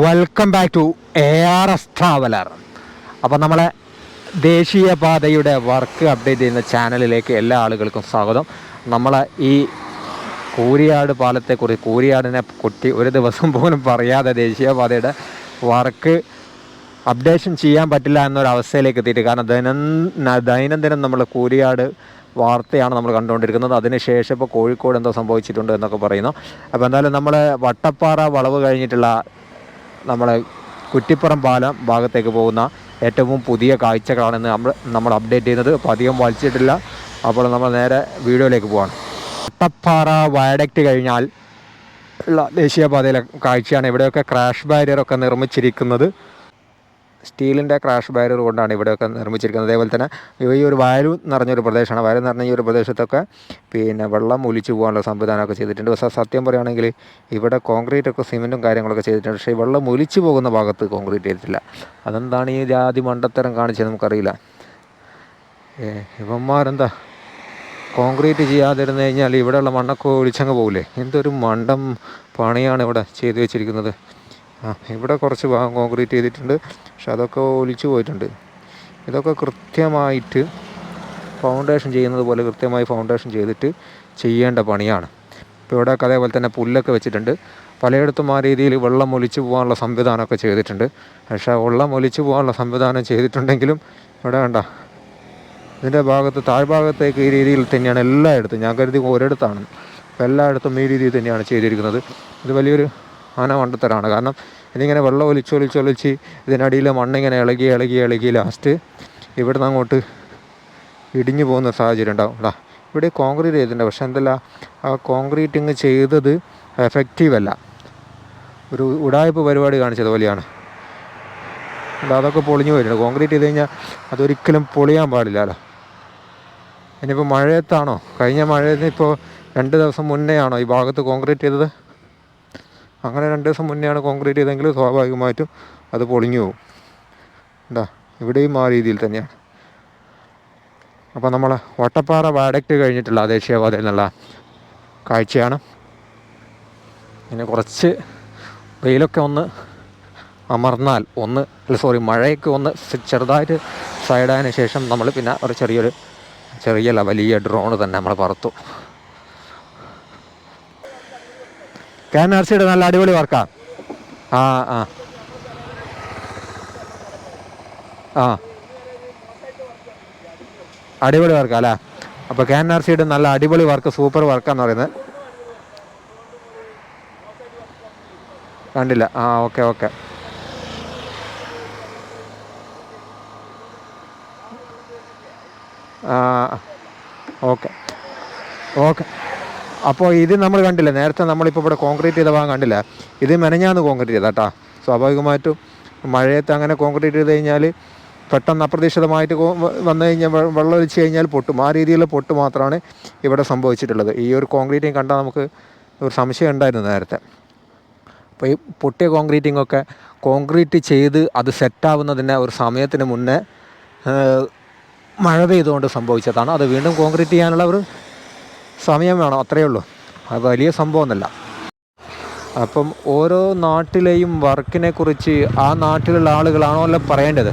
Welcome back to A R S traveller അപ്പോൾ നമ്മളെ ദേശീയപാതയുടെ work update ചെയ്യുന്ന ചാനലിലേക്ക് എല്ലാ ആളുകൾക്കും സ്വാഗതം. നമ്മളെ ഈ കൂരിയാട് പാലത്തെക്കുറിച്ച് കൂരിയാടിനെ കുട്ടി ഒരു ദിവസം പോലും പറയാതെ ദേശീയപാതയുടെ വർക്ക് അപ്ഡേഷൻ ചെയ്യാൻ പറ്റില്ല എന്നൊരവസ്ഥയിലേക്ക് എത്തിയിട്ട് കാരണം ദൈനം ദൈനംദിനം നമ്മൾ കൂരിയാട് വാർത്തയാണ് നമ്മൾ കണ്ടുകൊണ്ടിരിക്കുന്നത്. അതിനുശേഷം ഇപ്പോൾ കോഴിക്കോട് എന്തോ സംഭവിച്ചിട്ടുണ്ട് എന്നൊക്കെ പറയുന്നു. അപ്പോൾ എന്തായാലും നമ്മൾ വട്ടപ്പാറ വളവ് കഴിഞ്ഞിട്ടുള്ള നമ്മളെ കുറ്റിപ്പുറം പാലം ഭാഗത്തേക്ക് പോകുന്ന ഏറ്റവും പുതിയ കാഴ്ചകളാണ് ഇന്ന് നമ്മൾ നമ്മൾ അപ്ഡേറ്റ് ചെയ്യുന്നത്. അപ്പോൾ അധികം വലിച്ചിട്ടില്ല. അപ്പോൾ നമ്മൾ നേരെ വീഡിയോയിലേക്ക് പോവാണ്. അട്ടപ്പാറ വയഡക്റ്റ് കഴിഞ്ഞാൽ ഉള്ള ദേശീയപാതയിലെ കാഴ്ചയാണ് ഇവിടെയൊക്കെ ക്രാഷ് ബാരിയറൊക്കെ നിർമ്മിച്ചിരിക്കുന്നത്. സ്റ്റീലിന്റെ ക്രാഷ് ബാരിയർ കൊണ്ടാണ് ഇവിടെയൊക്കെ നിർമ്മിച്ചിരിക്കുന്നത്. അതേപോലെ തന്നെ ഈ ഒരു വയലു നിറഞ്ഞൊരു പ്രദേശമാണ്. വയലു നിറഞ്ഞ ഈ ഒരു പ്രദേശത്തൊക്കെ പിന്നെ വെള്ളം ഒലിച്ചു പോകാനുള്ള സംവിധാനമൊക്കെ ചെയ്തിട്ടുണ്ട്. പക്ഷേ സത്യം പറയുകയാണെങ്കിൽ ഇവിടെ കോൺക്രീറ്റ് ഒക്കെ സിമെന്റും കാര്യങ്ങളൊക്കെ ചെയ്തിട്ടുണ്ട്. പക്ഷേ വെള്ളം ഒലിച്ചു പോകുന്ന ഭാഗത്ത് കോൺക്രീറ്റ് ചെയ്തിട്ടില്ല. അതെന്താണ് ഈ ജാതി മണ്ടത്തരം കാണിച്ചത് നമുക്കറിയില്ല. ഇവന്മാരെന്താ? കോൺക്രീറ്റ് ചെയ്യാതിരുന്നു കഴിഞ്ഞാൽ ഇവിടെയുള്ള മണ്ണൊക്കെ ഒലിച്ചങ്ങ് പോകില്ലേ എന്തൊരു മണ്ടം പണിയാണ് ഇവിടെ ചെയ്തു വെച്ചിരിക്കുന്നത്. ആ ഇവിടെ കുറച്ച് ഭാഗം കോൺക്രീറ്റ് ചെയ്തിട്ടുണ്ട്. പക്ഷെ അതൊക്കെ ഒലിച്ചു പോയിട്ടുണ്ട്. ഇതൊക്കെ കൃത്യമായിട്ട് ഫൗണ്ടേഷൻ ചെയ്യുന്നത് പോലെ കൃത്യമായി ഫൗണ്ടേഷൻ ചെയ്തിട്ട് ചെയ്യേണ്ട പണിയാണ്. ഇപ്പോൾ ഇവിടെ അതേപോലെ തന്നെ പുല്ലൊക്കെ വെച്ചിട്ടുണ്ട്. പലയിടത്തും ആ രീതിയിൽ വെള്ളം ഒലിച്ചു പോകാനുള്ള സംവിധാനമൊക്കെ ചെയ്തിട്ടുണ്ട്. പക്ഷേ വെള്ളം ഒലിച്ചു പോകാനുള്ള സംവിധാനം ചെയ്തിട്ടുണ്ടെങ്കിലും ഇവിടെ വേണ്ട ഇതിന്റെ ഭാഗത്ത് താഴ്ഭാഗത്തേക്ക് ഈ രീതിയിൽ തന്നെയാണ് എല്ലായിടത്തും ഞാൻ കരുതി ഒരിടത്താണ് അപ്പോൾ എല്ലായിടത്തും ഈ രീതിയിൽ തന്നെയാണ് ചെയ്തിരിക്കുന്നത്. ഇത് വലിയൊരു ആന മണ്ടത്തരാണ് കാരണം ഇതിങ്ങനെ വെള്ളം ഒലിച്ചൊലിച്ചൊലിച്ച് ഇതിനടിയിൽ മണ്ണിങ്ങനെ ഇളകി ഇളകി ഇളകി ലാസ്റ്റ് ഇവിടുന്ന് അങ്ങോട്ട് ഇടിഞ്ഞു പോകുന്ന സാഹചര്യം ഉണ്ടാവും. എടാ ഇവിടെ കോൺക്രീറ്റ് ചെയ്തിട്ടുണ്ട്. പക്ഷെ എന്തല്ല ആ കോൺക്രീറ്റിങ് ചെയ്തത് എഫക്റ്റീവ് അല്ല. ഒരു ഉടായ്പ പരിപാടി കാണിച്ചത് പോലെയാണ്. അതൊക്കെ പൊളിഞ്ഞു വരുന്നത് കോൺക്രീറ്റ് ചെയ്ത് കഴിഞ്ഞാൽ അതൊരിക്കലും പൊളിയാൻ പാടില്ലല്ലോ ഇനിയിപ്പോൾ മഴയത്താണോ? കഴിഞ്ഞ മഴയത്ത് ഇപ്പോൾ രണ്ട് ദിവസം മുന്നേ ആണോ ഈ ഭാഗത്ത് കോൺക്രീറ്റ് ചെയ്തത്? അങ്ങനെ രണ്ട് ദിവസം മുന്നെയാണ് കോൺക്രീറ്റ് ചെയ്തെങ്കിൽ സ്വാഭാവികമായിട്ടും അത് പൊളിഞ്ഞു പോകും. എന്താ ഇവിടെയും ആ രീതിയിൽ തന്നെയാണ്. അപ്പോൾ നമ്മൾ വട്ടപ്പാറ വാഡക്റ്റ് കഴിഞ്ഞിട്ടുള്ള ദേശീയപാതയിൽ നിന്നുള്ള കാഴ്ചയാണ്. പിന്നെ കുറച്ച് വെയിലൊക്കെ ഒന്ന് അമർന്നാൽ ഒന്ന് അല്ല സോറി മഴയൊക്കെ ഒന്ന് ചെറുതായിട്ട് സൈഡായതിനു ശേഷം നമ്മൾ പിന്നെ ഒരു ചെറിയൊരു ചെറിയല്ല വലിയ ഡ്രോണ് തന്നെ നമ്മൾ പറത്തു. കെ എൻ ആർ സിയുടെ നല്ല അടിപൊളി വർക്കാ. ആ ആ. ആ. അടിപൊളി വർക്കാ അല്ലേ? അപ്പോൾ കെ എൻ ആർ സിയുടെ നല്ല അടിപൊളി വർക്ക് സൂപ്പർ വർക്കാന്ന് പറയുന്നത്. കണ്ടില്ല. ആ ഓക്കെ ഓക്കെ. ആ ഓക്കെ. ഓക്കെ. അപ്പോൾ ഇത് നമ്മൾ കണ്ടില്ല. നേരത്തെ നമ്മളിപ്പോൾ ഇവിടെ കോൺക്രീറ്റ് ചെയ്ത ഭാഗം കണ്ടില്ല. ഇത് മെനഞ്ഞാന്ന് കോൺക്രീറ്റ് ചെയ്താ കേട്ടോ സ്വാഭാവികമായിട്ടും മഴയത്ത് അങ്ങനെ കോൺക്രീറ്റ് ചെയ്ത് കഴിഞ്ഞാൽ പെട്ടെന്ന് അപ്രതീക്ഷിതമായിട്ട് വന്നു കഴിഞ്ഞാൽ വെള്ളം ഒഴിച്ച് കഴിഞ്ഞാൽ പൊട്ടും. ആ രീതിയിലുള്ള പൊട്ട് മാത്രമാണ് ഇവിടെ സംഭവിച്ചിട്ടുള്ളത്. ഈ ഒരു കോൺക്രീറ്റിങ് കണ്ടാൽ നമുക്ക് ഒരു സംശയം ഉണ്ടായിരുന്നു നേരത്തെ. അപ്പോൾ ഈ പൊട്ടിയ കോൺക്രീറ്റിംഗ് ഒക്കെ കോൺക്രീറ്റ് ചെയ്ത് അത് സെറ്റാവുന്നതിന് ഒരു സമയത്തിന് മുന്നേ മഴ പെയ്തുകൊണ്ട് സംഭവിച്ചതാണ്. അത് വീണ്ടും കോൺക്രീറ്റ് ചെയ്യാനുള്ള ഒരു സമയം വേണം അത്രയേ ഉള്ളൂ. അത് വലിയ സംഭവമൊന്നുമല്ല. അപ്പം ഓരോ നാട്ടിലെയും വർക്കിനെ കുറിച്ച് ആ നാട്ടിലുള്ള ആളുകളാണോ അല്ല പറയേണ്ടത്?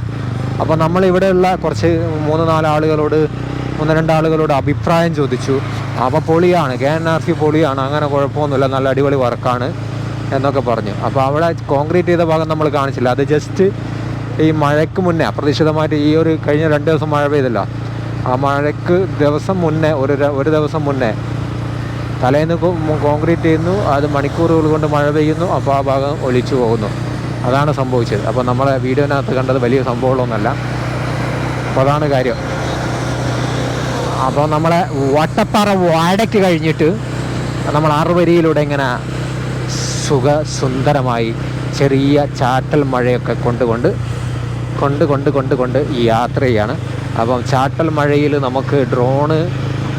അപ്പോൾ നമ്മൾ ഇവിടെയുള്ള കുറച്ച് മൂന്ന് നാല് ആളുകളോട് ഒന്ന് രണ്ട് ആളുകളോട് അഭിപ്രായം ചോദിച്ചു. അപ്പോൾ പൊളിയാണ് കെ എൻ ആർ സി പൊളിയാണ് അങ്ങനെ കുഴപ്പമൊന്നുമില്ല നല്ല അടിപൊളി വർക്കാണ് എന്നൊക്കെ പറഞ്ഞു. അപ്പോൾ അവിടെ കോൺക്രീറ്റ് ചെയ്ത ഭാഗം നമ്മൾ കാണിച്ചില്ല. അത് ജസ്റ്റ് ഈ മഴയ്ക്ക് മുന്നേ അപ്രതീക്ഷിതമായിട്ട് ഈ ഒരു കഴിഞ്ഞ രണ്ട് ദിവസം മഴ പെയ്തല്ലോ. ആ മഴയ്ക്ക് ദിവസം മുന്നേ ഒരു ഒരു ദിവസം മുന്നേ. തലേന്ന് കോൺക്രീറ്റ് ചെയ്യുന്നു അത് മണിക്കൂറുകൾ കൊണ്ട് മഴ പെയ്യുന്നു അപ്പോൾ ആ ഭാഗം ഒലിച്ചു പോകുന്നു. അതാണ് സംഭവിച്ചത്. അപ്പോൾ നമ്മളെ വീഡിയോനകത്ത് കണ്ടത് വലിയ സംഭവങ്ങളൊന്നുമല്ല. അപ്പോൾ അതാണ് കാര്യം. അപ്പോൾ നമ്മളെ വട്ടപ്പാറ വാടയ്ക്ക് കഴിഞ്ഞിട്ട് നമ്മൾ ആറുവരിയിലൂടെ ഇങ്ങനെ സുഖ സുന്ദരമായി ചെറിയ ചാറ്റൽ മഴയൊക്കെ കൊണ്ടുകൊണ്ട് കൊണ്ട് കൊണ്ട് കൊണ്ട് കൊണ്ട് ഈ യാത്ര ചെയ്യാണ് അപ്പം ചാട്ടൽ മഴയിൽ നമുക്ക് ഡ്രോണ്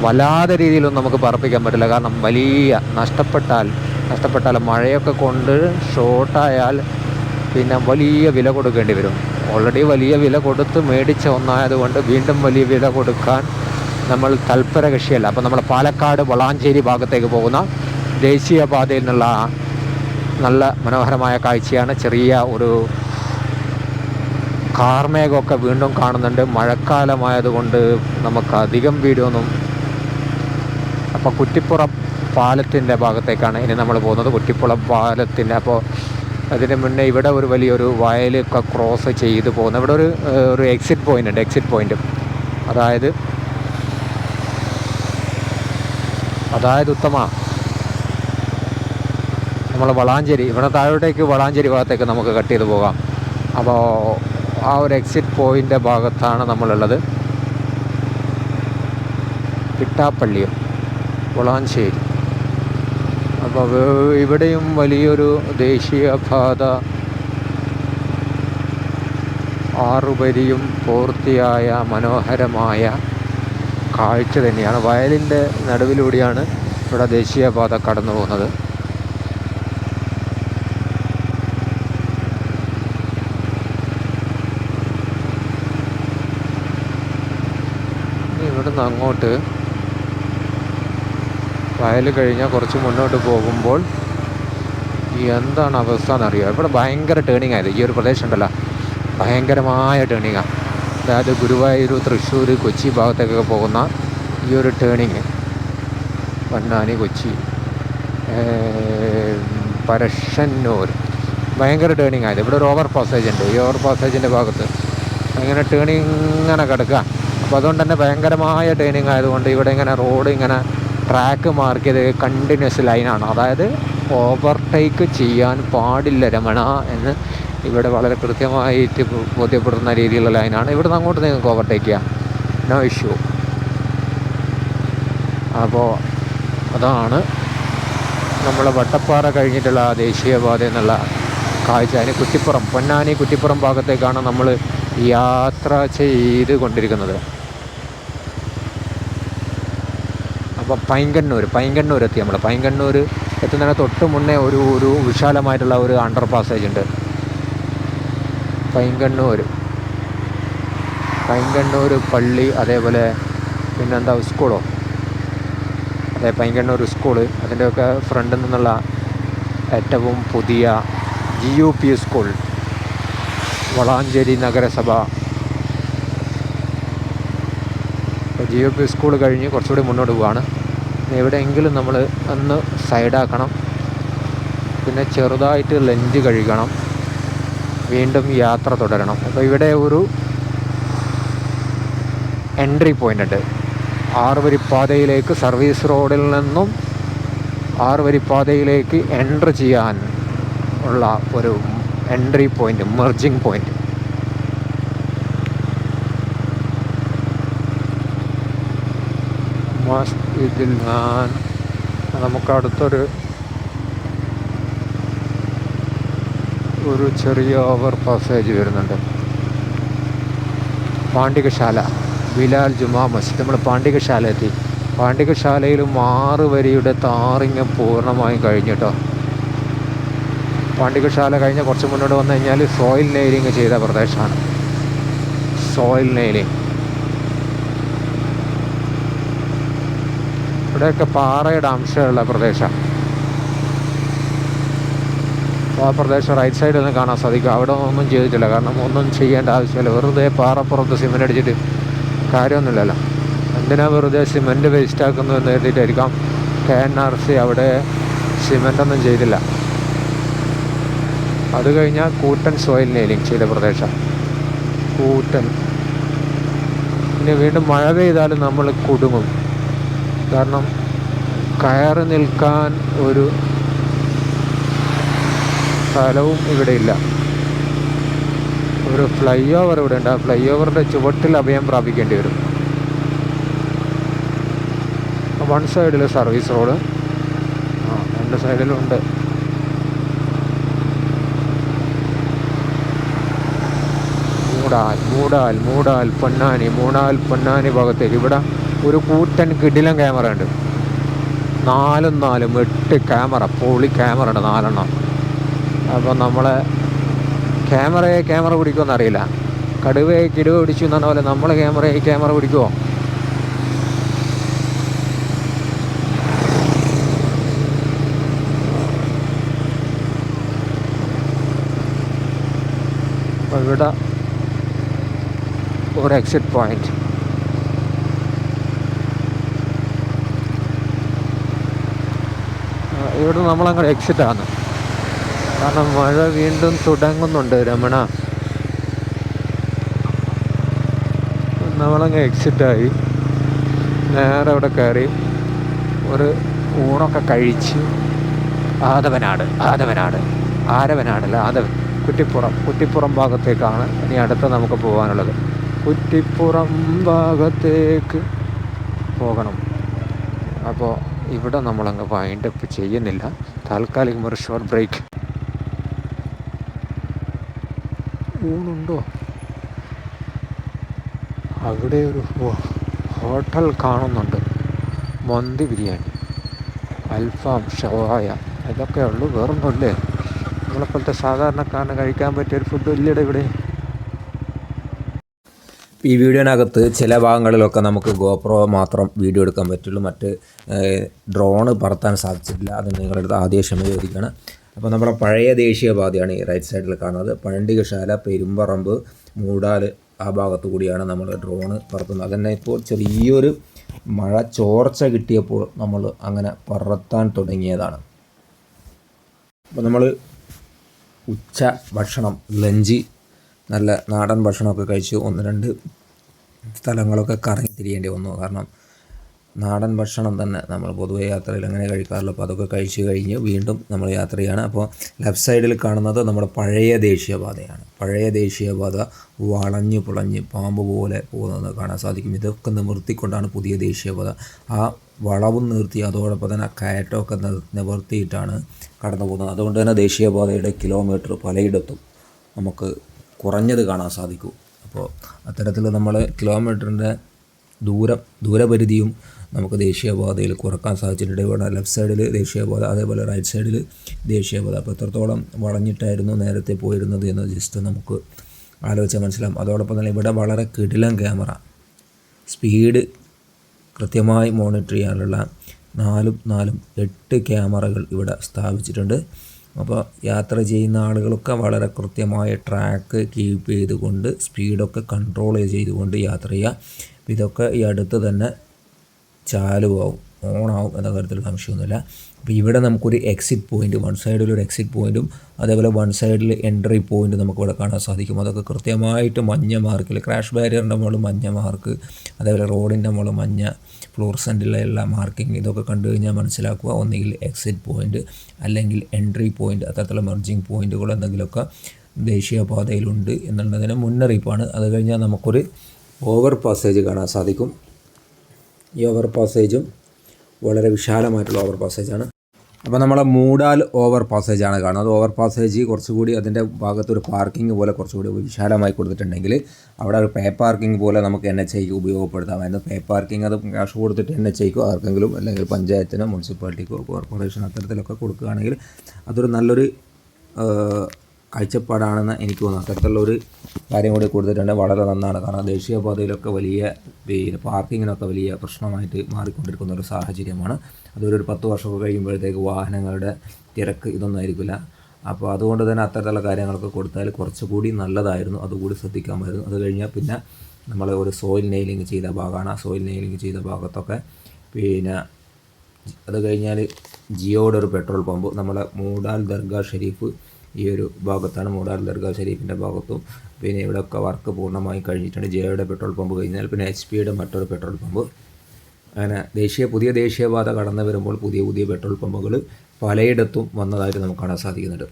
വല്ലാതെ രീതിയിലൊന്നും നമുക്ക് പറപ്പിക്കാൻ പറ്റില്ല. കാരണം വലിയ നഷ്ടപ്പെട്ടാൽ നഷ്ടപ്പെട്ടാൽ മഴയൊക്കെ കൊണ്ട് ഷോർട്ടായാൽ പിന്നെ വലിയ വില കൊടുക്കേണ്ടി വരും. ഓൾറെഡി വലിയ വില കൊടുത്ത് മേടിച്ച ഒന്നായതുകൊണ്ട് വീണ്ടും വലിയ വില കൊടുക്കാൻ നമ്മൾ തൽപര കക്ഷിയല്ല അപ്പം നമ്മൾ പാലക്കാട് വളാഞ്ചേരി ഭാഗത്തേക്ക് പോകുന്ന ദേശീയപാതയിൽ നിന്നുള്ള നല്ല മനോഹരമായ കാഴ്ചയാണ് ചെറിയ ഒരു കാർമേഘമൊക്കെ വീണ്ടും കാണുന്നുണ്ട്. മഴക്കാലമായതുകൊണ്ട് നമുക്ക് അധികം വീഡിയോ ഒന്നും അപ്പോൾ കുറ്റിപ്പുറം പാലത്തിന്റെ ഭാഗത്തേക്കാണ് ഇനി നമ്മൾ പോകുന്നത്. കുറ്റിപ്പുറം പാലത്തിന്റെ അപ്പോൾ അതിന് മുന്നേ ഇവിടെ ഒരു വലിയൊരു വയലൊക്കെ ക്രോസ് ചെയ്ത് പോകുന്ന. ഇവിടെ ഒരു ഒരു എക്സിറ്റ് പോയിന്റ് ഉണ്ട്. എക്സിറ്റ് പോയിന്റ് അതായത് അതായത് ഉത്തമ. നമ്മൾ വളാഞ്ചേരി ഇവിടെ താഴോട്ടേക്ക് വളാഞ്ചേരി ഭാഗത്തേക്ക് നമുക്ക് കട്ട് ചെയ്ത് പോകാം. അപ്പോൾ ആ ഒരു എക്സിറ്റ് പോയിന്റെ ഭാഗത്താണ് നമ്മളുള്ളത്. പിട്ടാപ്പള്ളിയും വളാഞ്ചേരി. അപ്പോൾ ഇവിടെയും വലിയൊരു ദേശീയപാത ആറുപരിയും പൂർത്തിയായ മനോഹരമായ കാഴ്ച തന്നെയാണ്. വയലിന്റെ നടുവിലൂടെയാണ് ഇവിടെ ദേശീയപാത കടന്നു പോകുന്നത് ഇനി ഇവിടുന്ന് അങ്ങോട്ട് വയൽ കഴിഞ്ഞാൽ കുറച്ച് മുന്നോട്ട് പോകുമ്പോൾ എന്താണ് അവസ്ഥ എന്നറിയോ? ഇവിടെ ഭയങ്കര ടേണിംഗ് ആയത് ഈ ഒരു പ്രദേശം ഉണ്ടല്ലോ. ഭയങ്കരമായ ടേണിങ്ങാണ് അതായത് ഗുരുവായൂർ തൃശ്ശൂർ കൊച്ചി ഭാഗത്തേക്കൊക്കെ പോകുന്ന ഈ ഒരു ടേണിങ് പൊന്നാനി കൊച്ചി. പരശന്നൂർ. ഭയങ്കര ടേണിംഗ് ആയത് ഇവിടെ ഒരു ഓവർ പാസേജ് ഉണ്ട്. ഈ ഓവർ പാസേജിന്റെ ഭാഗത്ത്. അങ്ങനെ ടേണിങ് ഇങ്ങനെ കിടക്കുക. അപ്പോൾ അതുകൊണ്ട് തന്നെ ഭയങ്കരമായ ട്രെയിനിങ് ആയതുകൊണ്ട് ഇവിടെ ഇങ്ങനെ റോഡ് ഇങ്ങനെ ട്രാക്ക് മാർക്ക് ചെയ്ത് കണ്ടിന്യൂസ് ലൈനാണ് അതായത് ഓവർടേക്ക് ചെയ്യാൻ പാടില്ല രമണ എന്ന് ഇവിടെ വളരെ കൃത്യമായിട്ട് ബോധ്യപ്പെടുത്തുന്ന രീതിയിലുള്ള ലൈനാണ് ഇവിടുന്ന് അങ്ങോട്ട് നിങ്ങൾക്ക് ഓവർടേക്ക് ചെയ്യാം. നോ ഇഷ്യൂ അപ്പോൾ അതാണ് നമ്മൾ വട്ടപ്പാറ കഴിഞ്ഞിട്ടുള്ള ദേശീയപാത എന്നുള്ള കാഴ്ച. അതിന് കുറ്റിപ്പുറം പൊന്നാനി കുറ്റിപ്പുറം ഭാഗത്തേക്കാണ് നമ്മൾ യാത്ര ചെയ്ത് കൊണ്ടിരിക്കുന്നത് അപ്പോൾ പൈങ്കണ്ണൂർ പൈങ്കണ്ണൂർ എത്തി നമ്മൾ പൈങ്കണ്ണൂർ എത്തുന്നതിന് തൊട്ട് മുന്നേ ഒരു ഒരു വിശാലമായിട്ടുള്ള ഒരു അണ്ടർ പാസേജ് ഉണ്ട്. പൈങ്കണ്ണൂർ പൈങ്കണ്ണൂർ പള്ളി അതേപോലെ പിന്നെന്താ സ്കൂളോ അതെ പൈങ്കണ്ണൂർ സ്കൂൾ അതിന്റെയൊക്കെ ഫ്രണ്ടിൽ നിന്നുള്ള ഏറ്റവും പുതിയ G U P school Valanchery നഗരസഭ. ജി യു പി സ്കൂൾ കഴിഞ്ഞ് കുറച്ചുകൂടി മുന്നോട്ട് ഇനി എവിടെയെങ്കിലും നമ്മൾ ഒന്ന് സൈഡാക്കണം. പിന്നെ ചെറുതായിട്ട് ലഞ്ച് കഴിക്കണം വീണ്ടും യാത്ര തുടരണം. അപ്പോൾ ഇവിടെ ഒരു എൻട്രി പോയിന്റ് ഉണ്ട്. ആറുവരിപ്പാതയിലേക്ക് സർവീസ് റോഡിൽ നിന്നും ആറുവരിപ്പാതയിലേക്ക് എൻട്രി ചെയ്യാൻ ഉള്ള ഒരു എൻട്രി പോയിന്റ് മെർജിങ് പോയിന്റ് ഇതിൽ ഞാൻ നമുക്ക് അടുത്തൊരു ഒരു ചെറിയ ഓവർ പാസേജ് വരുന്നുണ്ട്. പാണ്ഡികശാല ബിലാൽ ജുമാ മസ്ജിദ്. നമ്മൾ പാണ്ഡികശാല എത്തി. പാണ്ഡികശാലയിൽ ആറ് വരിയുടെ താറിങ് പൂർണമായും കഴിഞ്ഞിട്ടോ പാണ്ഡികശാല കഴിഞ്ഞ് കുറച്ച് മുന്നോട്ട് വന്നു കഴിഞ്ഞാൽ സോയിൽ നെയിലിങ് ചെയ്ത പ്രദേശമാണ്. സോയിൽ നെയിലിങ് ഇവിടെയൊക്കെ പാറയുടെ അംശമുള്ള പ്രദേശമാണ് ആ പ്രദേശം റൈറ്റ് സൈഡിൽ നിന്ന് കാണാൻ സാധിക്കും. അവിടെ ഒന്നും ചെയ്തിട്ടില്ല. കാരണം ഒന്നും ചെയ്യേണ്ട ആവശ്യമില്ല. വെറുതെ പാറപ്പുറത്ത് സിമെന്റ് അടിച്ചിട്ട് കാര്യമൊന്നുമില്ലല്ലോ. എന്തിനാ വെറുതെ സിമെന്റ് വേസ്റ്റ് ആക്കുന്നു എന്ന് കരുതിയിട്ടായിരിക്കാം കെ എൻ ആർ സി അവിടെ സിമെന്റ് ഒന്നും ചെയ്തില്ല. അത് കഴിഞ്ഞാൽ കൂട്ടൻ സോയിൽ നെയിലിംഗ് ചെയ്ത പ്രദേശം. കൂട്ടൻ പിന്നെ വീണ്ടും മഴ പെയ്താലും നമ്മൾ കുടുങ്ങും. കാരണം കയറി നിൽക്കാൻ ഒരു സ്ഥലവും ഇവിടെ ഇല്ല ഒരു ഫ്ലൈ ഓവർ ഇവിടെ ഉണ്ട് ആ ഫ്ലൈ ഓവറിന്റെ ചുവട്ടിൽ അഭയം പ്രാപിക്കേണ്ടി വരും. വൺ സൈഡിൽ സർവീസ് റോഡ്. ആ രണ്ട് സൈഡിലുണ്ട് മൂടാൽ മൂടാൽ മൂടാൽ പൊന്നാനി മൂടാൽ പൊന്നാനി ഭാഗത്തേക്ക്. ഇവിടെ ഒരു കൂറ്റൻ കിടിലം ക്യാമറ ഉണ്ട്. നാലും നാലും എട്ട് ക്യാമറ പൊളി ക്യാമറ ഉണ്ട് നാലെണ്ണം. അപ്പോൾ നമ്മളെ ക്യാമറയെ ക്യാമറ പിടിക്കുമെന്ന് അറിയില്ല കടുവയെ കിടുവ പിടിച്ചു എന്നാണ് പോലെ നമ്മളെ ക്യാമറയെ ക്യാമറ പിടിക്കുമോ ഇവിടെ ഒരു എക്സിറ്റ് പോയിന്റ് ഇവിടെ എക്സിറ്റ് ആണ്. കാരണം മഴ വീണ്ടും തുടങ്ങുന്നുണ്ട് രമണ. നമ്മളങ്ങ് എക്സിറ്റായി നേരെ അവിടെ കയറി. ഒരു ഊണൊക്കെ കഴിച്ച്. ആദവനാട് ആദവനാട് ആരവനാടല്ല ആദവൻ. കുറ്റിപ്പുറം കുറ്റിപ്പുറം ഭാഗത്തേക്കാണ് ഇനി അടുത്ത് നമുക്ക് പോകാനുള്ളത്. കുറ്റിപ്പുറം ഭാഗത്തേക്ക് പോകണം. അപ്പോൾ ഇവിടെ നമ്മളങ്ങ് വൈൻഡ് അപ്പ് ചെയ്യുന്നില്ല. താൽക്കാലികം ഒരു ഷോർട്ട് ബ്രേക്ക് ഊണുണ്ടോ? അവിടെ ഒരു ഹോട്ടൽ കാണുന്നുണ്ട്. മന്തി ബിരിയാണി. അൽഫാം ഷവായ ഇതൊക്കെ ഉള്ളൂ. വേറൊന്നുമില്ലേ? നമ്മളെപ്പോലത്തെ സാധാരണക്കാരന് കഴിക്കാൻ പറ്റിയ ഒരു ഫുഡ് ഇല്ലട ഇവിടെ? ഈ വീഡിയോനകത്ത് ചില ഭാഗങ്ങളിലൊക്കെ നമുക്ക് ഗോപ്രോ മാത്രം വീഡിയോ എടുക്കാൻ പറ്റുള്ളൂ. മറ്റ് ഡ്രോണ് പറത്താൻ സാധിച്ചിട്ടില്ല അത് നിങ്ങളടുത്ത് ആദ്യം ക്ഷമ ചോദിക്കുകയാണ്. അപ്പോൾ നമ്മുടെ പഴയ ദേശീയപാതയാണ് ഈ റൈറ്റ് സൈഡിൽ കാണുന്നത്. പഴണ്ടികശാല പെരുമ്പറമ്പ് മൂടാൽ ആ ഭാഗത്തു കൂടിയാണ് നമ്മൾ ഡ്രോണ് പറത്തുന്നത്. അതന്നെ ഇപ്പോൾ ചെറിയൊരു മഴ ചോർച്ച കിട്ടിയപ്പോൾ നമ്മൾ അങ്ങനെ പറത്താൻ തുടങ്ങിയതാണ്. അപ്പോൾ നമ്മൾ ഉച്ച ഭക്ഷണം ലഞ്ച് നല്ല നാടൻ ഭക്ഷണമൊക്കെ കഴിച്ച് ഒന്ന് രണ്ട് സ്ഥലങ്ങളൊക്കെ കറങ്ങി തിരിയേണ്ടി വന്നു. കാരണം നാടൻ ഭക്ഷണം തന്നെ നമ്മൾ പൊതുവേ യാത്രയിൽ അങ്ങനെ കഴിക്കാറുള്ളൂ അപ്പോൾ അതൊക്കെ കഴിച്ച് കഴിഞ്ഞ് വീണ്ടും നമ്മൾ യാത്ര ചെയ്യാണ് അപ്പോൾ ലെഫ്റ്റ് സൈഡിൽ കാണുന്നത് നമ്മുടെ പഴയ ദേശീയപാതയാണ്. പഴയ ദേശീയപാത വളഞ്ഞ് പുളഞ്ഞ് പാമ്പ് പോലെ പോകുന്നത് കാണാൻ സാധിക്കും. ഇതൊക്കെ നിവർത്തിക്കൊണ്ടാണ് പുതിയ ദേശീയപാത. ആ വളവും നിർത്തി അതോടൊപ്പം തന്നെ കയറ്റമൊക്കെ നിവർത്തിയിട്ടാണ് കടന്നു പോകുന്നത് അതുകൊണ്ട് തന്നെ ദേശീയപാതയുടെ കിലോമീറ്റർ പലയിടത്തും നമുക്ക് കുറഞ്ഞത് കാണാൻ സാധിക്കൂ. അപ്പോൾ അത്തരത്തിൽ നമ്മൾ കിലോമീറ്ററിന്റെ ദൂരം ദൂരപരിധിയും നമുക്ക് ദേശീയപാതയിൽ കുറയ്ക്കാൻ സാധിച്ചിട്ടുണ്ട്. ഇവിടെ ലെഫ്റ്റ് സൈഡിൽ ദേശീയപാത അതേപോലെ റൈറ്റ് സൈഡിൽ ദേശീയപാത. അപ്പോൾ എത്രത്തോളം വളഞ്ഞിട്ടായിരുന്നു നേരത്തെ പോയിരുന്നത് എന്ന് ജസ്റ്റ് നമുക്ക് ആലോചിച്ചാൽ മനസ്സിലാവും. അതോടൊപ്പം തന്നെ ഇവിടെ വളരെ കിടിലം ക്യാമറ സ്പീഡ് കൃത്യമായി മോണിറ്റർ ചെയ്യാനുള്ള നാലും നാലും എട്ട് ക്യാമറകൾ ഇവിടെ സ്ഥാപിച്ചിട്ടുണ്ട്. അപ്പോൾ യാത്ര ചെയ്യുന്ന ആളുകളൊക്കെ വളരെ കൃത്യമായ ട്രാക്ക് കീപ്പ് ചെയ്തുകൊണ്ട് സ്പീഡൊക്കെ കൺട്രോൾ ചെയ്തുകൊണ്ട് യാത്ര ചെയ്യുക. ഇതൊക്കെ ഈ അടുത്ത് തന്നെ ചാലുവാവും. ഓണാവും എന്ന കാര്യത്തിൽ സംശയമൊന്നുമില്ല. അപ്പോൾ ഇവിടെ നമുക്കൊരു എക്സിറ്റ് പോയിന്റ് വൺ സൈഡിൽ ഒരു എക്സിറ്റ് പോയിന്റും അതേപോലെ വൺ സൈഡിൽ എൻട്രി പോയിന്റ് നമുക്കിവിടെ കാണാൻ സാധിക്കും. അതൊക്കെ കൃത്യമായിട്ട് മഞ്ഞ മാർക്കിൽ ക്രാഷ് ബാരിയറിന്റെ മുകളിൽ മഞ്ഞ മാർക്ക് അതേപോലെ റോഡിന്റെ മുകളിൽ മഞ്ഞ ഫ്ലൂർസെന്റിലെ എല്ലാ മാർക്കിംഗ് ഇതൊക്കെ കണ്ടു കഴിഞ്ഞാൽ മനസ്സിലാക്കുക. ഒന്നുകിൽ എക്സിറ്റ് പോയിന്റ് അല്ലെങ്കിൽ എൻട്രി പോയിന്റ് അത്തരത്തിലുള്ള മെർജിങ് പോയിന്റുകൾ എന്തെങ്കിലുമൊക്കെ ദേശീയപാതയിലുണ്ട് എന്നുള്ളതിന് മുന്നറിയിപ്പാണ്. അത് കഴിഞ്ഞാൽ നമുക്കൊരു ഓവർ പാസേജ് കാണാൻ സാധിക്കും. ഈ ഓവർ പാസേജും വളരെ വിശാലമായിട്ടുള്ള ഓവർ പാസേജാണ് അപ്പോൾ നമ്മളെ മൂടാൽ ഓവർ പാസേജാണ് കാണുന്നത്. ഓവർ പാസേജ് കുറച്ചുകൂടി അതിന്റെ ഭാഗത്ത് ഒരു പാർക്കിംഗ് പോലെ കുറച്ചുകൂടി വിശാലമായി കൊടുത്തിട്ടുണ്ടെങ്കിൽ അവിടെ ഒരു പേ പാർക്കിംഗ് പോലെ നമുക്ക് എൻ എച്ച് ഐക്ക് ഉപയോഗപ്പെടുത്താമായിരുന്നു പേ പാർക്കിംഗ് അത് ക്യാഷ് കൊടുത്തിട്ട് എൻ എച്ച് ഐക്കോ ആർക്കെങ്കിലും അല്ലെങ്കിൽ പഞ്ചായത്തിനോ മുനിസിപ്പാലിറ്റിക്കോ കോർപ്പറേഷൻ അത്തരത്തിലൊക്കെ കൊടുക്കുകയാണെങ്കിൽ അതൊരു നല്ലൊരു കാഴ്ചപ്പാടാണെന്ന് എനിക്ക് തോന്നുന്നു. അത്തരത്തിലുള്ള ഒരു കാര്യം കൂടി കൊടുത്തിട്ടുണ്ട്. വളരെ നന്നാണ്. കാരണം ദേശീയപാതയിലൊക്കെ വലിയ പിന്നെ പാർക്കിങ്ങിനൊക്കെ വലിയ പ്രശ്നമായിട്ട് മാറിക്കൊണ്ടിരിക്കുന്ന ഒരു സാഹചര്യമാണ്. അതൊരു പത്ത് വർഷമൊക്കെ കഴിയുമ്പോഴത്തേക്ക് വാഹനങ്ങളുടെ തിരക്ക് ഇതൊന്നും ആയിരിക്കില്ല അപ്പോൾ അതുകൊണ്ട് തന്നെ അത്തരത്തിലുള്ള കാര്യങ്ങളൊക്കെ കൊടുത്താൽ കുറച്ചുകൂടി നല്ലതായിരുന്നു. അതുകൂടി ശ്രദ്ധിക്കാമായിരുന്നു. അത് കഴിഞ്ഞാൽ പിന്നെ നമ്മൾ ഒരു സോയിൽ നെയിലിംഗ് ചെയ്ത ഭാഗമാണ്. ആ സോയിൽ നെയിലിംഗ് ചെയ്ത ഭാഗത്തൊക്കെ പിന്നെ അത് കഴിഞ്ഞാൽ ജിയോയുടെ ഒരു പെട്രോൾ പമ്പ്. നമ്മളെ മൂടാൽ ദർഗ ഷെരീഫ് ഈ ഒരു ഭാഗത്താണ്. മൂടാൽ ദർഗ ഷെരീഫിന്റെ ഭാഗത്തും പിന്നെ ഇവിടെയൊക്കെ വർക്ക് പൂർണമായി കഴിഞ്ഞിട്ടുണ്ട്. ജിയോയുടെ പെട്രോൾ പമ്പ് കഴിഞ്ഞാൽ പിന്നെ എച്ച് പിയുടെ മറ്റൊരു പെട്രോൾ പമ്പ് അങ്ങനെ ദേശീയ പുതിയ ദേശീയപാത കടന്നു വരുമ്പോൾ പുതിയ പുതിയ പെട്രോൾ പമ്പുകൾ പലയിടത്തും വന്നതായിട്ട് നമുക്ക് കാണാൻ സാധിക്കുന്നുണ്ട്.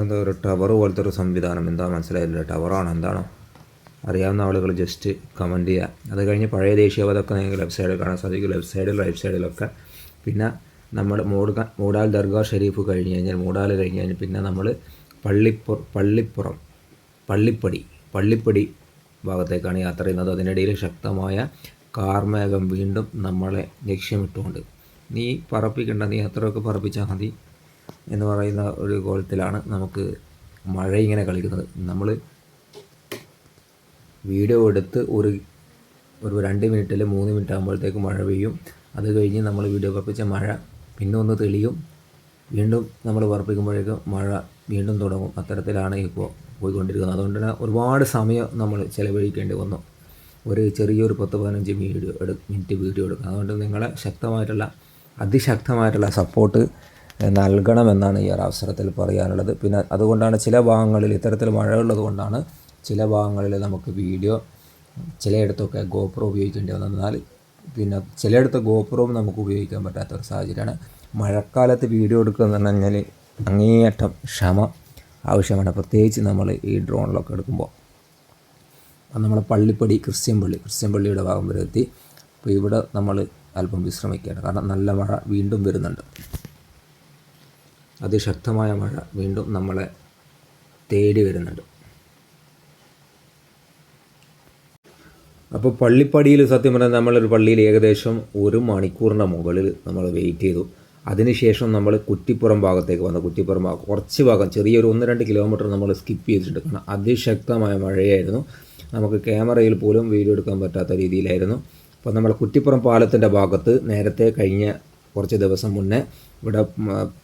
എന്താ ഒരു ടവർ പോലത്തെ ഒരു സംവിധാനം? എന്താ മനസ്സിലായില്ല? ടവറാണ് എന്താണോ? അറിയാവുന്ന ആളുകൾ ജസ്റ്റ് കമന്റ് ചെയ്യുക അത് കഴിഞ്ഞ് പഴയ ദേശീയപാതൊക്കെ നിങ്ങൾക്ക് ലെഫ്റ്റ് സൈഡിൽ കാണാൻ സാധിക്കും. ലെഫ്റ്റ് സൈഡിൽ റൈറ്റ് സൈഡിലൊക്കെ പിന്നെ നമ്മൾ മൂടാൽ ദർഗാ ഷെരീഫ് കഴിഞ്ഞ് കഴിഞ്ഞാൽ മൂടാൽ കഴിഞ്ഞ് കഴിഞ്ഞാൽ പിന്നെ നമ്മൾ പള്ളിപ്പുറം പള്ളിപ്പുറം പള്ളിപ്പടി. പള്ളിപ്പടി ഭാഗത്തേക്കാണ് യാത്ര ചെയ്യുന്നത്. അതിനിടയിൽ ശക്തമായ കാർമേഘം വീണ്ടും നമ്മളെ ലക്ഷ്യമിട്ടുകൊണ്ട്. നീ പറപ്പിക്കേണ്ട നീ അത്രയൊക്കെ പറപ്പിച്ചാൽ മതി എന്ന് പറയുന്ന ഒരു കോലത്തിലാണ് നമുക്ക് മഴ ഇങ്ങനെ കളിക്കുന്നത്. നമ്മൾ വീഡിയോ എടുത്ത് ഒരു ഒരു രണ്ട് മിനിറ്റിൽ മൂന്ന് മിനിറ്റ് ആകുമ്പോഴത്തേക്ക് മഴ പെയ്യും. അത് കഴിഞ്ഞ് നമ്മൾ വീഡിയോ പറപ്പിച്ച മഴ പിന്നെ ഒന്ന് തെളിയും. വീണ്ടും നമ്മൾ പറപ്പിക്കുമ്പോഴേക്കും മഴ വീണ്ടും തുടങ്ങും. അത്തരത്തിലാണ് ഇപ്പോൾ പോയിക്കൊണ്ടിരിക്കുന്നത്. അതുകൊണ്ട് തന്നെ ഒരുപാട് സമയം നമ്മൾ ചിലവഴിക്കേണ്ടി വന്നു. ഒരു ചെറിയൊരു പത്ത് പതിനഞ്ച് വീഡിയോ എടു മിനിറ്റ് വീഡിയോ എടുക്കുക അതുകൊണ്ട് നിങ്ങളെ ശക്തമായിട്ടുള്ള അതിശക്തമായിട്ടുള്ള സപ്പോർട്ട് നൽകണമെന്നാണ് ഈ ഒരു അവസരത്തിൽ പറയാനുള്ളത്. പിന്നെ അതുകൊണ്ടാണ് ചില ഭാഗങ്ങളിൽ ഇത്തരത്തിൽ മഴയുള്ളത് കൊണ്ടാണ് ചില ഭാഗങ്ങളിൽ നമുക്ക് വീഡിയോ ചിലയിടത്തൊക്കെ ഗോപ്രോ ഉപയോഗിക്കേണ്ടി വന്നത്. എന്നാൽ പിന്നെ ചിലയിടത്ത് ഗോപ്രോവും നമുക്ക് ഉപയോഗിക്കാൻ പറ്റാത്ത ഒരു സാഹചര്യമാണ്. മഴക്കാലത്ത് വീഡിയോ എടുക്കുക എന്ന് പറഞ്ഞു കഴിഞ്ഞാൽ അങ്ങേയറ്റം ക്ഷമ ആവശ്യമാണ്. പ്രത്യേകിച്ച് നമ്മൾ ഈ ഡ്രോണിലൊക്കെ എടുക്കുമ്പോൾ. അപ്പം നമ്മളെ പള്ളിപ്പടി ക്രിസ്ത്യൻ പള്ളി ക്രിസ്ത്യൻ പള്ളിയുടെ ഭാഗം വരെ എത്തി. അപ്പോൾ ഇവിടെ നമ്മൾ അല്പം വിശ്രമിക്കുകയാണ്. കാരണം നല്ല മഴ വീണ്ടും വരുന്നുണ്ട്. അതിശക്തമായ മഴ വീണ്ടും നമ്മളെ തേടി വരുന്നുണ്ട്. അപ്പോൾ പള്ളിപ്പടിയിൽ സത്യം പറഞ്ഞാൽ നമ്മളൊരു പള്ളിയിൽ ഏകദേശം ഒരു മണിക്കൂറിന്റെ മുകളിൽ നമ്മൾ വെയിറ്റ് ചെയ്തു. അതിനുശേഷം നമ്മൾ കുറ്റിപ്പുറം ഭാഗത്തേക്ക് വന്നു. കുറ്റിപ്പുറം ഭാഗം കുറച്ച് ഭാഗം ചെറിയൊരു ഒന്ന് രണ്ട് കിലോമീറ്റർ നമ്മൾ സ്കിപ്പ് ചെയ്തിട്ടുണ്ട്. കാരണം അതിശക്തമായ മഴയായിരുന്നു. നമുക്ക് ക്യാമറയിൽ പോലും വീഡിയോ എടുക്കാൻ പറ്റാത്ത രീതിയിലായിരുന്നു. അപ്പോൾ നമ്മൾ കുറ്റിപ്പുറം പാലത്തിന്റെ ഭാഗത്ത് നേരത്തെ കഴിഞ്ഞ കുറച്ച് ദിവസം മുന്നേ ഇവിടെ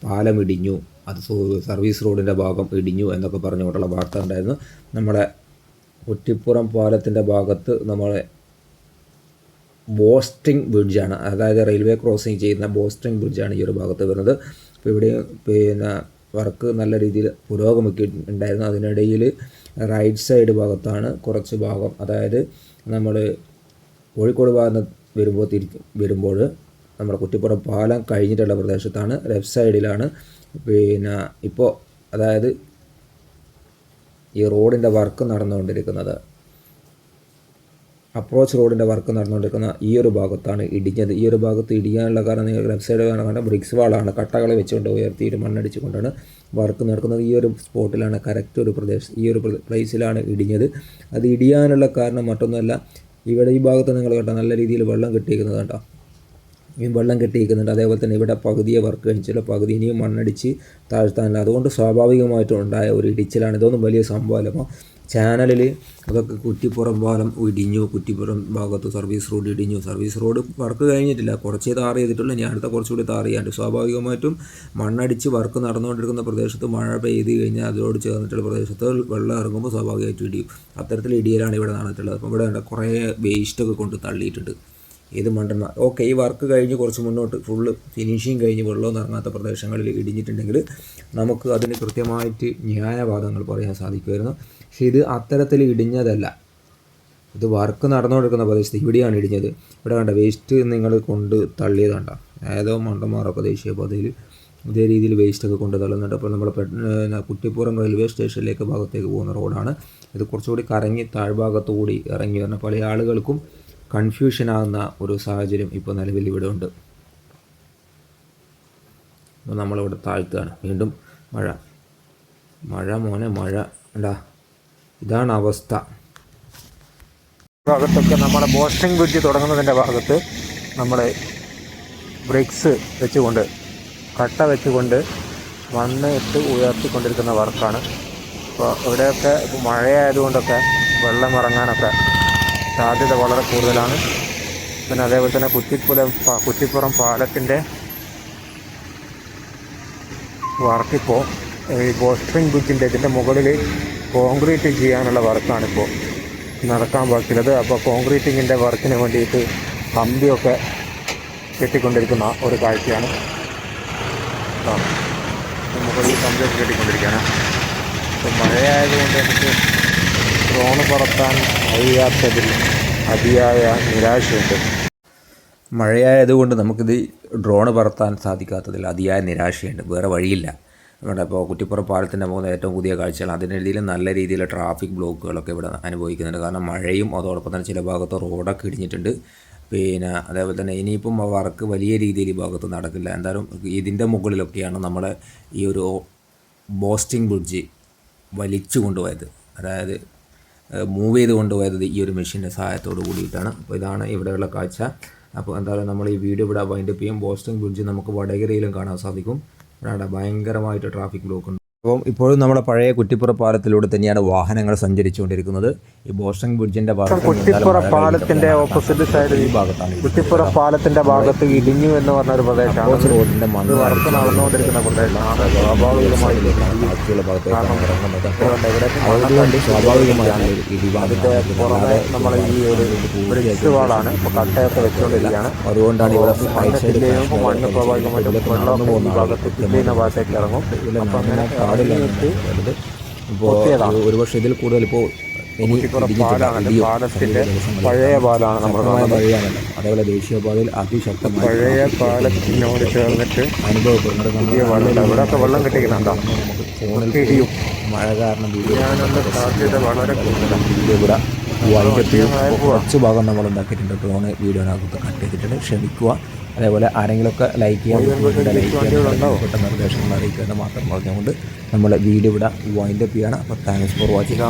പാലം ഇടിഞ്ഞു. അത് സർവീസ് റോഡിന്റെ ഭാഗം ഇടിഞ്ഞു എന്നൊക്കെ പറഞ്ഞുകൊണ്ടുള്ള വാർത്ത ഉണ്ടായിരുന്നു. നമ്മുടെ കുറ്റിപ്പുറം പാലത്തിന്റെ ഭാഗത്ത് നമ്മളെ ബോസ്റ്റിംഗ് ബ്രിഡ്ജാണ്. അതായത് റെയിൽവേ ക്രോസിംഗ് ചെയ്യുന്ന ബോസ്റ്റിംഗ് ബ്രിഡ്ജാണ് ഈ ഒരു ഭാഗത്ത് വരുന്നത്. അപ്പോൾ ഇവിടെ പിന്നെ വർക്ക് നല്ല രീതിയിൽ പുരോഗമിക്കുന്നുണ്ടായിരുന്നു. അതിനിടയിൽ റൈറ്റ് സൈഡ് ഭാഗത്താണ് കുറച്ച് ഭാഗം. അതായത് നമ്മൾ കോഴിക്കോട് ഭാഗത്ത് വരുമ്പോൾ തിരി വരുമ്പോൾ നമ്മുടെ കുറ്റിപ്പുറം പാലം കഴിഞ്ഞിട്ടുള്ള പ്രദേശത്താണ്. ലെഫ്റ്റ് സൈഡിലാണ്. പിന്നെ ഇപ്പോൾ അതായത് ഈ റോഡിന്റെ വർക്ക് നടന്നുകൊണ്ടിരിക്കുന്നത്. അപ്രോച്ച് റോഡിന്റെ വർക്ക് നടന്നുകൊണ്ടിരിക്കുന്ന ഈ ഒരു ഭാഗത്താണ് ഇടിഞ്ഞത്. ഈ ഒരു ഭാഗത്ത് ഇടിയാനുള്ള കാരണം നിങ്ങൾ ലെഫ്റ്റ് സൈഡ് കാണാൻ ബ്രിക്സ് വാളാണ്. കട്ടകൾ വെച്ചുകൊണ്ട് ഉയർത്തിയിട്ട് മണ്ണടിച്ചുകൊണ്ടാണ് വർക്ക് നടക്കുന്നത്. ഈ ഒരു സ്പോട്ടിലാണ് കറക്റ്റ് ഒരു പ്രദേശം. ഈ ഒരു പ്ലേസിലാണ് ഇടിഞ്ഞത്. അത് ഇടിയാനുള്ള കാരണം മറ്റൊന്നുമല്ല. ഇവിടെ ഈ ഭാഗത്ത് നിങ്ങൾ കേട്ടോ നല്ല രീതിയിൽ വെള്ളം കിട്ടിയിരിക്കുന്നത് കേട്ടോ ഈ വെള്ളം കെട്ടിയിരിക്കുന്നുണ്ട്. അതേപോലെ തന്നെ ഇവിടെ പകുതിയെ വർക്ക് കഴിച്ചില്ല പകുതി ഇനിയും മണ്ണടിച്ച് താഴ്ത്താനില്ല. അതുകൊണ്ട് സ്വാഭാവികമായിട്ടും ഉണ്ടായ ഒരു ഇടിച്ചിലാണ്. ഇതൊന്നും വലിയ സംഭവമല്ല. അപ്പോൾ ചാനലിൽ അതൊക്കെ കുറ്റിപ്പുറം പാലം ഇടിഞ്ഞു കുറ്റിപ്പുറം ഭാഗത്ത് സർവീസ് റോഡ് ഇടിഞ്ഞു. സർവീസ് റോഡ് വർക്ക് കഴിഞ്ഞിട്ടില്ല. കുറച്ചേ താറ് ചെയ്തിട്ടുള്ളൂ. ഞാൻ അടുത്ത കുറച്ചുകൂടി താറ് ചെയ്യാണ്ട്. സ്വാഭാവികമായിട്ടും മണ്ണടിച്ച് വർക്ക് നടന്നുകൊണ്ടിരിക്കുന്ന പ്രദേശത്ത് മഴ പെയ്ത് കഴിഞ്ഞാൽ അതിനോട് ചേർന്നിട്ടുള്ള പ്രദേശത്ത് വെള്ളം ഇറങ്ങുമ്പോൾ സ്വാഭാവികമായിട്ടും ഇടിയും. അത്തരത്തിൽ ഇടിയലാണ് ഇവിടെ നടന്നിട്ടുള്ളത്. അപ്പോൾ ഇവിടെ കുറേ വേസ്റ്റൊക്കെ കൊണ്ട് തള്ളിയിട്ടുണ്ട്. ഏത് മണ്ടന്മാർ ഓക്കെ ഈ വർക്ക് കഴിഞ്ഞ് കുറച്ച് മുന്നോട്ട് ഫുള്ള് ഫിനിഷിങ് കഴിഞ്ഞ് വെള്ളം ഇറങ്ങാത്ത പ്രദേശങ്ങളിൽ ഇടിഞ്ഞിട്ടുണ്ടെങ്കിൽ നമുക്ക് അതിന് കൃത്യമായിട്ട് ന്യായവാദങ്ങൾ പറയാൻ സാധിക്കുമായിരുന്നു. പക്ഷേ ഇത് അത്തരത്തിൽ ഇടിഞ്ഞതല്ല. ഇത് വർക്ക് നടന്നുകൊടുക്കുന്ന പ്രദേശത്ത് ഇവിടെയാണ് ഇടിഞ്ഞത്. ഇവിടെ കണ്ട വേസ്റ്റ് നിങ്ങൾ കൊണ്ട് തള്ളിയതാണ്ട. ഏതോ പ്രദേശീയ ദേശീയപാതയിൽ ഇതേ രീതിയിൽ വേസ്റ്റൊക്കെ കൊണ്ട് തള്ളുന്നുണ്ട്. അപ്പോൾ നമ്മൾ കുട്ടിപ്പുറം റെയിൽവേ സ്റ്റേഷനിലേക്ക് ഭാഗത്തേക്ക് പോകുന്ന റോഡാണ് ഇത് കുറച്ചുകൂടി കറങ്ങി താഴ്ഭാഗത്തുകൂടി ഇറങ്ങി വരുന്ന പല ആളുകൾക്കും കൺഫ്യൂഷൻ ആകുന്ന ഒരു സാഹചര്യം ഇപ്പോൾ നിലവിൽ ഇവിടെ ഉണ്ട്. നമ്മളിവിടെ താഴ്ത്തുകയാണ്. വീണ്ടും മഴ. മഴ മോനെ മഴ. ഉണ്ടാ ഇതാണ് അവസ്ഥ. ഭാഗത്തൊക്കെ നമ്മുടെ ബോസ്റ്റിംഗ് ബ്രിഡ്ജ് തുടങ്ങുന്നതിന്റെ ഭാഗത്ത് നമ്മൾ ബ്രിക്സ് വെച്ചുകൊണ്ട് കട്ട വെച്ചുകൊണ്ട് മണ്ണ് ഇട്ട് ഉയർത്തിക്കൊണ്ടിരിക്കുന്ന വർക്കാണ്. അപ്പോൾ ഇവിടെയൊക്കെ മഴയായതുകൊണ്ടൊക്കെ വെള്ളം ഇറങ്ങാനൊക്കെ സാധ്യത വളരെ കൂടുതലാണ്. പിന്നെ അതേപോലെ തന്നെ കുറ്റിപ്പുലം കുറ്റിപ്പുറം പാലത്തിന്റെ വർക്കിപ്പോൾ ഈ ബോസ്റ്റിംഗ് ബ്രിഡ്ജിന്റെ ഇതിന്റെ മുകളിൽ കോൺക്രീറ്റ് ചെയ്യാനുള്ള വർക്കാണിപ്പോൾ നടക്കാൻ ബാക്കിയുള്ളത് അപ്പോൾ കോൺക്രീറ്റിങ്ങിന്റെ വർക്കിന് വേണ്ടിയിട്ട് കമ്പിയൊക്കെ കെട്ടിക്കൊണ്ടിരിക്കുന്ന ഒരു കാഴ്ചയാണ്. ആ, മുകളിൽ കമ്പിയൊക്കെ കെട്ടിക്കൊണ്ടിരിക്കുകയാണ്. അപ്പോൾ മഴയായതുകൊണ്ട് എനിക്ക് ഡ്രോണ് പറത്താൻ കഴിയാത്തതിൽ അതിയായ നിരാശയുണ്ട്. മഴയായതുകൊണ്ട് നമുക്കിത് ഡ്രോണ് പറത്താൻ സാധിക്കാത്തതിൽ അതിയായ നിരാശയുണ്ട്. വേറെ വഴിയില്ല. നമ്മുടെ ഇപ്പോൾ കുറ്റിപ്പുറം പാലത്തിന്റെ പോകുന്ന ഏറ്റവും പുതിയ കാഴ്ചകൾ അതിനിടയിൽ നല്ല രീതിയിൽ ട്രാഫിക് ബ്ലോക്കുകളൊക്കെ ഇവിടെ അനുഭവിക്കുന്നുണ്ട്. കാരണം മഴയും അതോടൊപ്പം തന്നെ ചില ഭാഗത്ത് റോഡൊക്കെ ഇടിഞ്ഞിട്ടുണ്ട്. പിന്നെ അതേപോലെ തന്നെ ഇനിയിപ്പം വർക്ക് വലിയ രീതിയിൽ ഈ ഭാഗത്ത് നടക്കില്ല. എന്തായാലും ഇതിന്റെ മുകളിലൊക്കെയാണ് നമ്മുടെ ഈ ഒരു ബോസ്റ്റിംഗ് ബ്രിഡ്ജ് വലിച്ചു കൊണ്ടുപോയത്. അതായത് മൂവ് ചെയ്ത് കൊണ്ടുപോയത് ഈ ഒരു മെഷീന്റെ സഹായത്തോട് കൂടിയിട്ടാണ്. അപ്പോൾ ഇതാണ് ഇവിടെയുള്ള കാഴ്ച. അപ്പോൾ എന്തായാലും നമ്മൾ ഈ വീഡിയോ ഇവിടെ വൈൻഡപ്പ് ചെയ്യും. ബോസ്റ്റിംഗ് ബ്രിഡ്ജ് നമുക്ക് വടകരയിലും കാണാൻ സാധിക്കും. ഇവിടെ ഭയങ്കരമായിട്ട് ട്രാഫിക് ബ്ലോക്ക് ഉണ്ട്. അപ്പം ഇപ്പോഴും നമ്മുടെ പഴയ കുറ്റിപ്പുറ പാലത്തിലൂടെ തന്നെയാണ് വാഹനങ്ങൾ സഞ്ചരിച്ചുകൊണ്ടിരിക്കുന്നത്. ഈ ബോസ്റ്റൺ ബ്രിഡ്ജിന്റെ കുറ്റിപ്പുറ പാലത്തിന്റെ ഓപ്പോസിറ്റ് സൈഡിൽ ഈ ഭാഗത്താണ് കുറ്റിപ്പുറ പാലത്തിന്റെ ഭാഗത്ത് ഇടിഞ്ഞു എന്ന് പറഞ്ഞ ഒരു പ്രദേശമാണ് റോഡിന്റെ വർക്ക് നടന്നുകൊണ്ടിരിക്കുന്ന പ്രദേശമാണ്. സ്വാഭാവികമായി ബാക്കിയുള്ള പുറമെ നമ്മൾ ഈ ഒരു ബ്രിക്സ് വാളാണ്. ഇപ്പോൾ കട്ടയൊക്കെ വെച്ചുകൊണ്ടിരിക്കുകയാണ്. അതുകൊണ്ടാണ് ഇവിടെ സൈഡ് മണ്ണ് സ്വാഭാവികമായിട്ടും വെള്ളം ഈ ഭാഗത്ത് ഭാഗത്തേക്ക് ഇറങ്ങും. അപ്പം അങ്ങനെ പാടില്ല. ഇപ്പോൾ ഒരുപക്ഷെ ഇതിൽ കൂടുതൽ ഇപ്പോൾ പഴയ പാലാണ് നമ്മൾ അതേപോലെ ദേശീയപാതയിൽ അതിശക്തമായ പഴയ പാലത്തിനോട് ചേർന്നിട്ട് അനുഭവപ്പെടുന്നത് പുതിയ വെള്ളം ഇവിടെയൊക്കെ വെള്ളം കിട്ടിക്കുന്നുണ്ടോ? ഫോണിൽ മഴ കാരണം വീഡിയോ സാധ്യത വളരെ കൂടുതലാണ് ഇവിടെ വൈകിട്ട് കുറച്ച് ഭാഗം നമ്മൾ ഉണ്ടാക്കിയിട്ടുണ്ട് ഡ്രോണ് വീഡിയോനകത്ത് കട്ട് ചെയ്തിട്ടുണ്ട്. ക്ഷമിക്കുക. അതേപോലെ ആരെങ്കിലുമൊക്കെ ലൈക്ക് ചെയ്യാൻ ലൈക്ക് നിർദ്ദേശങ്ങൾ അറിയിക്കുക എന്ന് മാത്രം പറഞ്ഞുകൊണ്ട് നമ്മൾ വീഡിയോ ഇവിടെ വൈൻഡപ്പ് ചെയ്യണം. അപ്പോൾ താങ്ക്സ് ഫോർ വാച്ചിങ്